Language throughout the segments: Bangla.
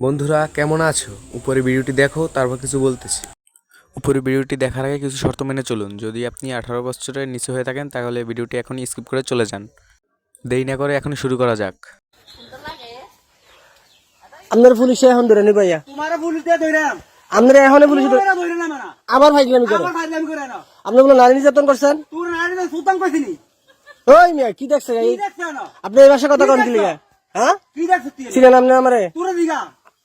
বন্ধুরা কেমন আছো? উপরে ভিডিওটি দেখো তারপর কিছু বলতেছি। উপরে ভিডিওটি দেখার আগে কিছু শর্ত মেনে চলুন। যদি আপনি আঠারো বছরের নিচে হয়ে থাকেন তাহলে ভিডিওটি এখনই স্কিপ করে চলে যান। দেরি না করে এখন শুরু করা যাক। আপনার পুলিশে এখন ধরে নি ভাইয়া। তোমার পুলিশ দিয়ে ধইরাম আপনারা এখন পুলিশ আবার ফাইজলামি করে। আবার ফাইলাম করে না আপনি বলে নারী নির্যাতন করছেন? তোর নারী না সুতাম কইছিনি ওই মিয়া কি দেখছে কি এই দেখছ না আপনি এই ভাষা কথা কন লিগা? হ্যাঁ? কি দেখছ তুই? চিনেন আপনি আমারে। তোর দিগা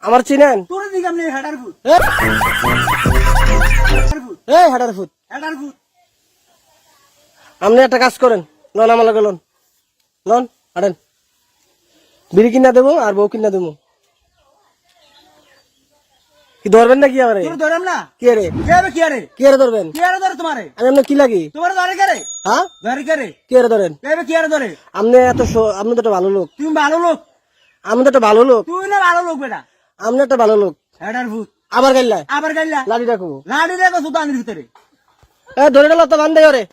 আমার চিনেন? তোর দিগা নে হেডার ফুট এ, হেডার ফুট এই হাটার ফুট হেডার ফুট আপনি একটা কাজ করেন। লন আমার লগে লন। লন হাঁটেন। বিড়ি কিনা দেবো আর বউ কিনা দেবো। কি ধরবেন না কি আমারে? না? কি রে কে কি আরে? কি রে ধরবেন? কি আরে ধরে তোমারে? আমি আপনার কি লাগি? তোমার ধরে কে রে? হ্যাঁ? ধরে কে রে? কি রে ধরেন? কি ধরে? আপনি এত আপনি তো একটা ভালো লোক। তুমি ভালো লোক। আমি তো একটা ভালো লোক। তুই না ভালো লোক বেটা। আপনি একটা ভালো লোক। হেডার আবার গাইলা। আবার গাইলা? লাঠি রাখব লাড়ি দেখো সুতানির ভিতরে। এ ধরে গেল তো বান্ধে ওরে।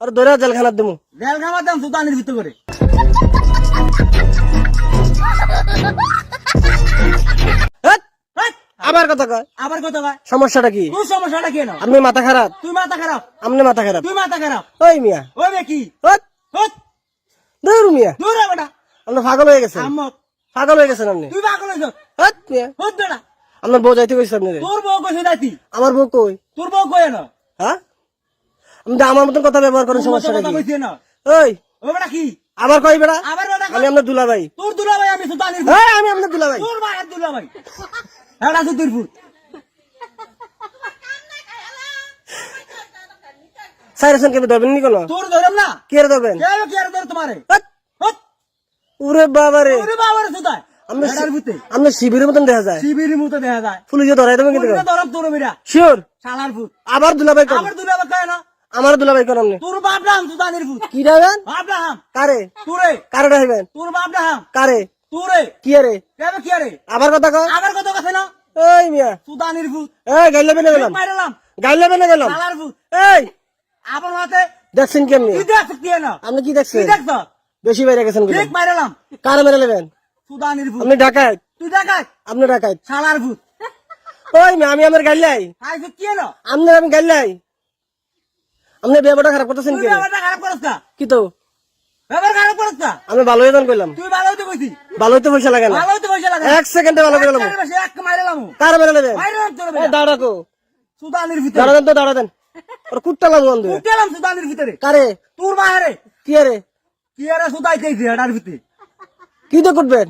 আর ধরে জেলখানার দেবো জেল খামার দাম সুতানির ভিতরে আবার কথা কয়। আবার কত ভাই সমস্যাটা কি? তোর সমস্যাটা কেন আপনি মাথা খারাপ? তুই মাথা খারাপ? আপনি মাথা খারাপ। তুই মাথা খারাপ? ওই মিয়া। ওই বে কি? দূর মিয়া। দূর বেটা আপনি পাগল হয়ে গেছেন আম্মক পাগল হয়ে গেছেন আপনি? তুই পাগল হইছ হেৎ, হট বেটা আপনার বউ যাইতে কইছে আপনি তোর বউ কইছে দাইতি আমার বউ কই? তোর বউ কই না হ্যাঁ? আপনি তো আমার মতন কথা ব্যবহার করেন সমস্যাটা কথা কি? না ওই। ও বেটা কি? আবার কই বেড়া আবার আমি আপনার দুলা ভাই তোর দুলা ভাই আমি সুতানির হ্যাঁ আমি আপনার দুলা ভাই তোর ভাই দুলা ভাই এটা সুতির ফুট সাইরেছেন কেন ধরবেন নি কোনো? তোর ধরম না? কে ধরবেন? কে কি ধর তোমারে? হট ওরে বাবা রে ওরে বাবার আপনি শিবিরের মতন দেখা যায়। শিবিরের মতো দেখা যায়। পুলিশে ধরাই দেবেন কিন্তু তোর শিওর? শালার ফুট আবার কোন আবার কয় না? আমার কোন তোর বাপ নাম ফুট কি রাখবেন বাপ নাম কারে? তোরে। কারে রাখবেন তোর বাপ নাম কারে? তোরে। কি রে কে হবে কি আরে? আবার কথা কয়? আবার কথা না? এই মিয়া। সুতানির ফুট এই গাইলে বেনে গেলাম। মাইরালাম গাইলে বেনে গেলাম। শালার ফুট এই! আবার হাতে দেখছেন কেমনি কি দেখ কি না আপনি কি কি দেখছেন দেখছ? বেশি বাইরে গেছেন। ঠিক মাইরালাম কারে মেরে নেবেন? সুতানির ফুট আপনি ঢাকায় তুই দেখাই আপনি ঢাকায় শালার ফুট ওই আমি আমার গাইলাই আই কি না আপনি আমি গাইলাই আপনি ব্যবহারটা খারাপ করতেছেন কেন? ব্যাপারটা খারাপ করছ না। কি তো? ব্যাপার খারাপ করছ না। আমি ভালো হয়ে কইলাম। তুই ভালো হইতে কইছি। ভালো হইতে পয়সা লাগে না। ভালো হইতে পয়সা লাগে এক সেকেন্ডে ভালো করে এক মাইরালাম কারে মেরে নেবেন? মাইরালাম তোর দাঁড়া সুতানির ভিতরে। দাঁড়া দেন তো দাঁড়া দেন। ওর কুট্টা লাগবো বন্ধু। উঠলাম সুতানির ভিতরে। কারে? তোর মায়েরে কি রে? কি আরে সুতাইতেছি এটার ভিতরে? কি তো করবেন?